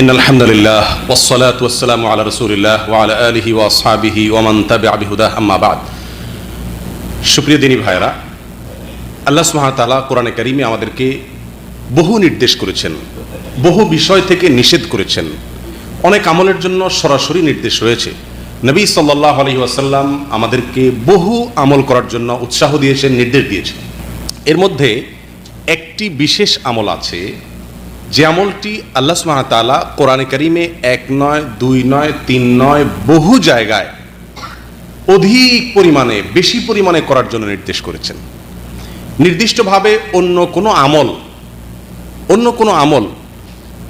إن الحمد لله والصلاة والسلام على رسول الله وعلى آله وأصحابه ومن تبع بهداه أما بعد সুপ্রিয় দিনী ভাইরা আল্লাহ সুহামতাল্লাহ কোরআনে কারিমে আমাদেরকে বহু নির্দেশ করেছেন বহু বিষয় থেকে নিষেধ করেছেন অনেক আমলের জন্য সরাসরি নির্দেশ রয়েছে নবী সাল্লাহ আলহি আসাল্লাম আমাদেরকে বহু আমল করার জন্য উৎসাহ দিয়েছেন নির্দেশ দিয়েছেন এর মধ্যে একটি বিশেষ আমল আছে যে আমলটি আল্লাহ সুবহানাহু কোরআনে কারিমে এক নয়, দুই নয়, তিন নয় বহু জায়গায় অধিক পরিমাণে, বেশি পরিমাণে করার জন্য নির্দেশ করেছেন। নির্দিষ্টভাবে অন্য কোনো আমল, অন্য কোনো আমল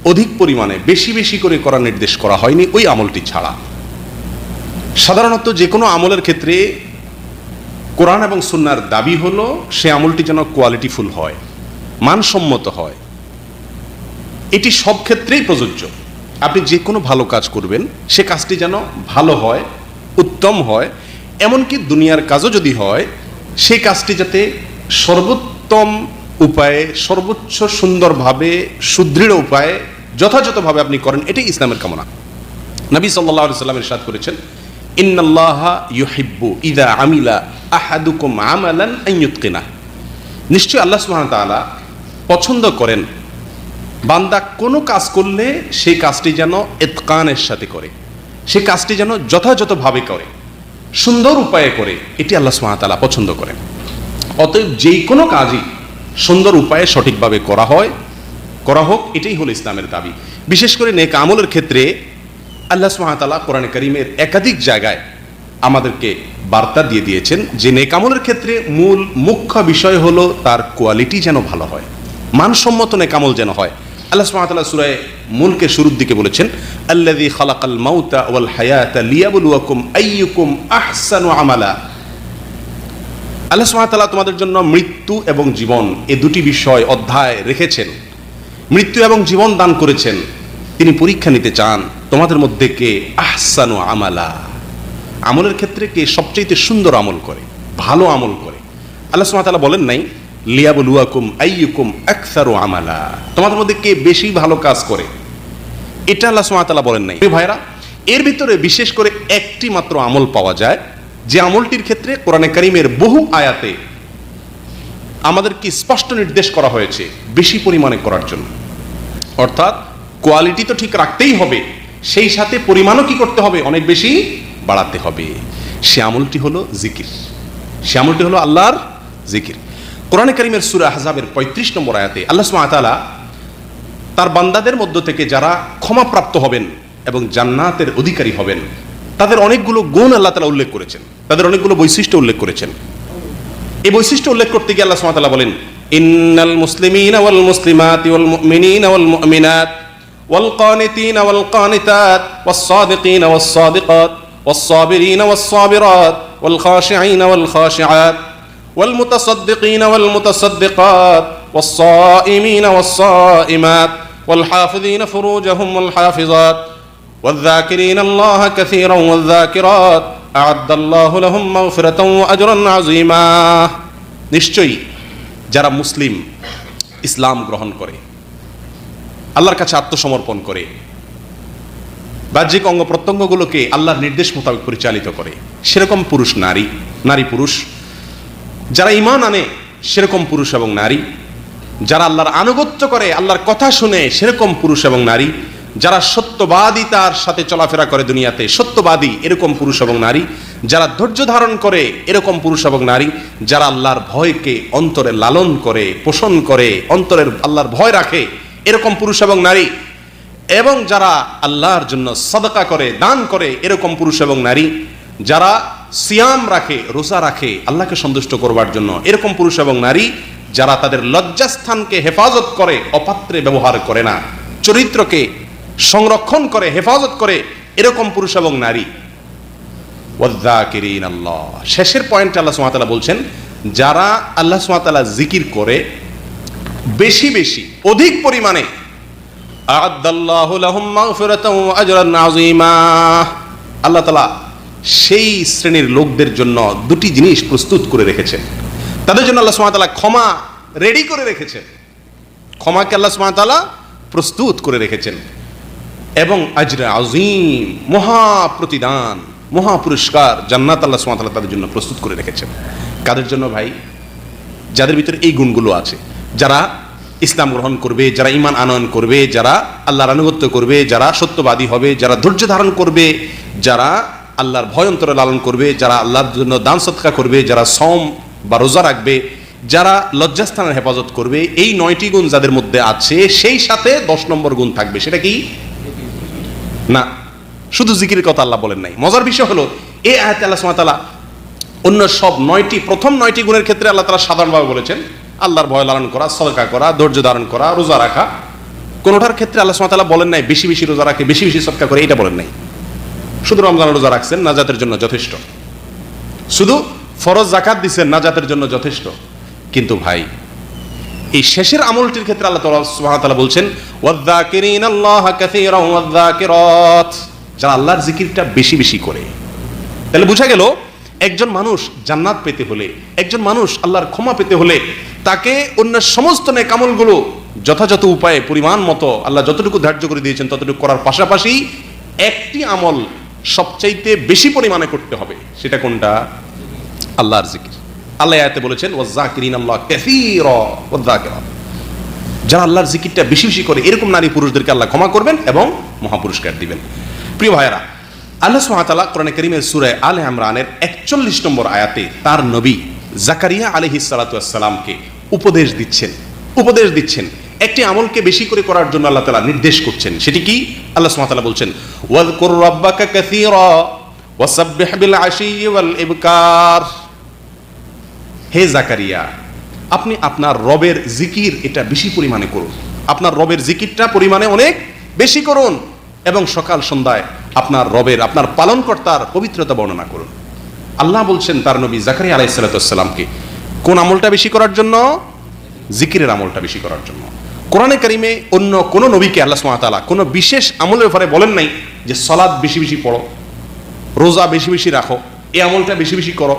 অধিক পরিমাণে, বেশি বেশি করে করার নির্দেশ করা হয়নি ওই আমলটি ছাড়া। সাধারণত যে কোনো আমলের ক্ষেত্রে কোরআন এবং সুন্নার দাবি হলো, সে আমলটি যেন কোয়ালিটিফুল হয়, মানসম্মত হয়। এটি সব ক্ষেত্রেই প্রযোজ্য। আপনি যে কোনো ভালো কাজ করবেন, সে কাজটি যেন ভালো হয়, উত্তম হয়, এমনকি দুনিয়ার কাজও যদি হয়, সেই কাজটি যাতে সর্বোত্তম উপায়ে, সর্বোচ্চ সুন্দরভাবে, সুদৃঢ় উপায়ে, যথাযথভাবে আপনি করেন, এটাই ইসলামের কামনা। নবী সাল্লাহ সাল্লামের সাথ করেছেন, ইন্নাল্লাহা ইদা আমিলা নিশ্চয়ই আল্লাহ সুবহানাহু ওয়া তাআলা পছন্দ করেন বান্দা কোনো কাজ করলে সেই কাজটি যেন এতকানের সাথে করে। সেই কাজটি যেন যথাযথভাবে করে, সুন্দর উপায়ে করে, এটি আল্লাহ সুমাতালা পছন্দ করেন। অতএব যেই কোনো কাজই সুন্দর উপায়ে সঠিকভাবে করা হয়, করা হোক, এটাই হলো ইসলামের দাবি। বিশেষ করে নেক আমলের ক্ষেত্রে আল্লাহ সুমাতালা কোরআন করিমের একাধিক জায়গায় আমাদেরকে বার্তা দিয়ে দিয়েছেন যে নেক আমলের ক্ষেত্রে মূল মুখ্য বিষয় হলো তার কোয়ালিটি যেন ভালো হয়, মানসম্মত নেকামল যেন হয়। আল্লাহ সুবহানাহু সুরায় মুলকের শুরুর দিকে বলেছেন, আল্লাযী খালাকাল মাউতা ওয়াল হায়াতা লিয়াবলুয়াকুম আইয়ুকুম আহসানু আমালা। আল্লাহ সুবহানাহু তোমাদের জন্য মৃত্যু এবং জীবন এ দুটি বিষয় অধ্যায় রেখেছেন। মৃত্যু এবং জীবন দান করেছেন। তিনি পরীক্ষা নিতে চান, তোমাদের মধ্যে কে আহসানু আমালা? আমলের ক্ষেত্রে কে সবচেয়ে সুন্দর আমল করে, ভালো আমল করে। আল্লাহ সুবহানাহু বলেন নাই লিয়াবলুয়াকুম আইয়ুকুম আকসারু আমালা। তোমাদের মধ্যে কে বেশি ভালো কাজ করে? এটা আল্লাহ সুবহানাহু বলেন নাই। ভাইরা এর ভিতরে বিশেষ করে একটি মাত্র আমল পাওয়া যায়, যে আমলটির ক্ষেত্রে কোরআনে কারিমের বহু আয়াতে আমাদেরকে স্পষ্ট নির্দেশ করা হয়েছে বেশি পরিমাণে করার জন্য। অর্থাৎ কোয়ালিটি তো ঠিক রাখতেই হবে, সেই সাথে পরিমাণও কি করতে হবে? অনেক বেশি বাড়াতে হবে। সে আমলটি হলো জিকির। সে আমলটি হলো আল্লাহর জিকির। কোরআনে করিমের সুরা হাজাবের পঁয়ত্রিশ নম্বর আয়াতে আল্লাহ সুমাতালা তার বান্দাদের মধ্য থেকে যারা ক্ষমাপ্রাপ্ত হবেন এবং জান্নাতের অধিকারী হবেন তাদের অনেকগুলো গুণ আল্লাহ তালা উল্লেখ করেছেন তাদের অনেকগুলো বৈশিষ্ট্য উল্লেখ করেছেন এই বৈশিষ্ট্য উল্লেখ করতে গিয়ে আল্লাহ সুমাতালা বলেন ইন্নাল মুসলিমিন ওয়াল মুসলিমাতি ওয়াল মুমিনিন ওয়াল মুমিনাত والقانتين والقانتات والصادقين والصادقات والصابرين والصابرات والخاشعين والخاشعات والمتصدقين والمتصدقات والصائمين والصائمات والحافظين فروجهم والحافظات والذاكرين الله كثيرا والذاكرات أعد الله لهم مغفرة وأجرا عظيما নিশ্চয়ই যারা মুসলিম ইসলাম গ্রহণ করে আল্লাহর কাছে আত্মসমর্পণ করে বাহ্যিক অঙ্গ প্রত্যঙ্গগুলোকে আল্লাহর নির্দেশ মোতাবেক পরিচালিত করে সেরকম পুরুষ নারী নারী পুরুষ যারা ইমান আনে, সেরকম পুরুষ এবং নারী। যারা আল্লাহর আনুগত্য করে, আল্লাহর কথা শুনে, সেরকম পুরুষ এবং নারী। যারা সত্যবাদী তার সাথে চলাফেরা করে দুনিয়াতে, সত্যবাদী, এরকম পুরুষ এবং নারী। যারা ধৈর্য ধারণ করে, এরকম পুরুষ এবং নারী। যারা আল্লাহর ভয়কে অন্তরে লালন করে, পোষণ করে, অন্তরের আল্লাহর ভয় রাখে, এরকম পুরুষ এবং নারী। এবং যারা আল্লাহর জন্য সদকা করে, দান করে, এরকম পুরুষ এবং নারী। যারা সিয়াম রাখে, রোজা রাখে, আল্লাহকে সন্তুষ্ট করবার জন্য। এরকম পুরুষ এবং নারী যারা তাদের লজ্জাস্থানকে হেফাজত করে, অপাত্রে ব্যবহার করে না, চরিত্রকে সংরক্ষণ করে, হেফাজত করে, এরকম পুরুষ এবং নারী। আল্লাহ। শেষের পয়েন্টে আল্লাহ সুমাতালা বলছেন, যারা আল্লাহ সুমাতালা জিকির করে, বেশি বেশি, অধিক পরিমাণে আল্লাহ তালা সেই শ্রেণির লোকদের জন্য দুটি জিনিস প্রস্তুত করে রেখেছেন তাদের জন্য আল্লাহ সুমাতালা ক্ষমা রেডি করে রেখেছেন ক্ষমাকে আল্লাহ সুমাতালা প্রস্তুত করে রেখেছেন। এবং আজরা আজিম মহা প্রতিদান, মহা পুরস্কার জান্নাত আল্লাহ সুমাতাল্লাহ তাদের জন্য প্রস্তুত করে রেখেছেন। কাদের জন্য ভাই? যাদের ভিতরে এই গুণগুলো আছে। যারা ইসলাম গ্রহণ করবে, যারা ইমান আনয়ন করবে, যারা আল্লাহর আনুগত্য করবে, যারা সত্যবাদী হবে, যারা ধৈর্য ধারণ করবে, যারা আল্লাহর ভয় অন্তরে লালন করবে, যারা আল্লাহর জন্য দান সৎকা করবে, যারা সম বা রোজা রাখবে, যারা লজ্জাস্থানের হেফাজত করবে, এই নয়টি গুণ যাদের মধ্যে আছে, সেই সাথে দশ নম্বর গুণ থাকবে। সেটা কি? না, শুধু জিকির কথা আল্লাহ বলেন নাই। মজার বিষয় হলো এ আয়াত আল্লাহ সুমাতালা অন্য সব নয়টি, প্রথম নয়টি গুণের ক্ষেত্রে আল্লাহ তালা সাধারণভাবে বলেছেন, আল্লাহর ভয় লালন করা, সদকা করা, ধৈর্য ধারণ করা, রোজা রাখা। কোনোটার ক্ষেত্রে আল্লাহ সুমাতালা বলেন নাই, বেশি বেশি রোজা রাখে, বেশি বেশি সদকা করে, এটা বলেন নাই। শুধু রমজান রোজা রাখছেন, নাজাতের জন্য যথেষ্ট। শুধু ফরজ জাকাত দিচ্ছেন নাজাতের জন্য যথেষ্ট। কিন্তু ভাই, এই শেষের আমলটির ক্ষেত্রে আল্লাহ ওয়া তাআলা বলছেন যারা আল্লাহর জিকিরটা বেশি বেশি করে। তাহলে বোঝা গেল, একজন মানুষ জান্নাত পেতে হলে, একজন মানুষ আল্লাহর ক্ষমা পেতে হলে, তাকে অন্য সমস্ত নেক আমলগুলো যথাযথ উপায়ে, পরিমাণ মতো আল্লাহ যতটুকু ধার্য করে দিয়েছেন, ততটুকু করার পাশাপাশি একটি আমল সবচাইতে বেশি পরিমাণে করতে হবে, সেটা কোনটা? আল্লাহর জিকির। আল্লাহ আয়াতে বলেছেন, ওয়াজ্জাকিরিন আল্লাহ কাসীরা ওয়াদ্যাকিরাত যারা আল্লাহর জিকিরটা বেশি বেশি করে, এরকম নারী পুরুষদেরকে আল্লাহ ক্ষমা করবেন এবং মহাপুরস্কার দিবেন। প্রিয় ভাইয়েরা, আল্লাহ সুহাতালা কোরআন করিমের সুরায় আলে ইমরানের একচল্লিশ নম্বর আয়াতে তার নবী জাকারিয়া আলহি সালাতামকে উপদেশ দিচ্ছেন উপদেশ দিচ্ছেন। একটি আমলকে বেশি করে করার জন্য আল্লাহ তালা নির্দেশ করছেন। সেটি কি? আল্লাহ সুহাতালা বলছেন ওয়াজকুর রাব্বাকা কাসীরা ওয়াসাব্বিহ বিল আশি ওয়াল ইবকার। হে জাকারিয়া, আপনি আপনার রবের জিকির এটা বেশি পরিমাণে করুন। আপনার রবের জিকিরটা পরিমাণে অনেক বেশি করুন এবং সকাল সন্ধ্যায় আপনার রবের, আপনার পালনকর্তার পবিত্রতা বর্ণনা করুন। আল্লাহ বলছেন তার নবী জাকারিয়া আলাইসালাতামকে কোন আমলটা বেশি করার জন্য? জিকিরের আমলটা বেশি করার জন্য। কোরআনে কারিমে অন্য কোনো নবীকে আল্লাহ সুমাতালা কোনো বিশেষ আমলের ব্যাপারে বলেন নাই যে সলাদ বেশি বেশি পড়ো, রোজা বেশি বেশি রাখো, এই আমলটা বেশি বেশি করো।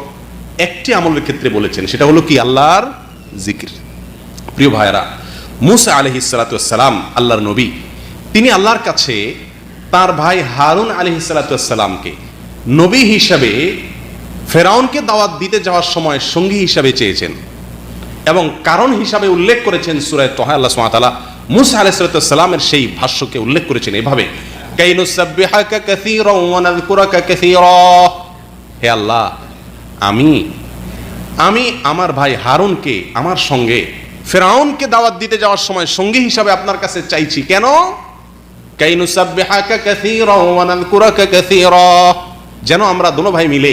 একটি আমলের ক্ষেত্রে বলেছেন, সেটা হলো কি? আল্লাহর জিকির। প্রিয় ভাইরা মুসা আলহি সালাতাম আল্লাহর নবী। তিনি আল্লাহর কাছে তার ভাই হারুন আলহি সালাতামকে নবী হিসাবে ফেরাউনকে দাওয়াত দিতে যাওয়ার সময় সঙ্গী হিসাবে চেয়েছেন। এবং কারণ হিসাবে উল্লেখ করেছেন সুরায় তোহা, আল্লাহ সুমাতালা মুসা আলাইসালামের সেই ভাষ্যকে উল্লেখ করেছেন এভাবে হে আল্লাহ, আমি আমি আমার ভাই হারুনকে, আমার সঙ্গে, ফেরাউনকে দাওয়াত দিতে যাওয়ার সময় সঙ্গী হিসাবে আপনার কাছে চাইছি। কেন? যেন আমরা দোনো ভাই মিলে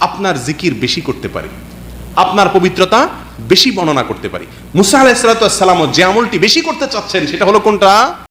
আপনার জিকির বেশি করতে পারি। আপনার পবিত্রতা বেশি বর্ণনা করতে পারি। মুসা আলাহ সালাতু ওয়াস যে আমলটি বেশি করতে চাচ্ছেন, সেটা হলো কোনটা?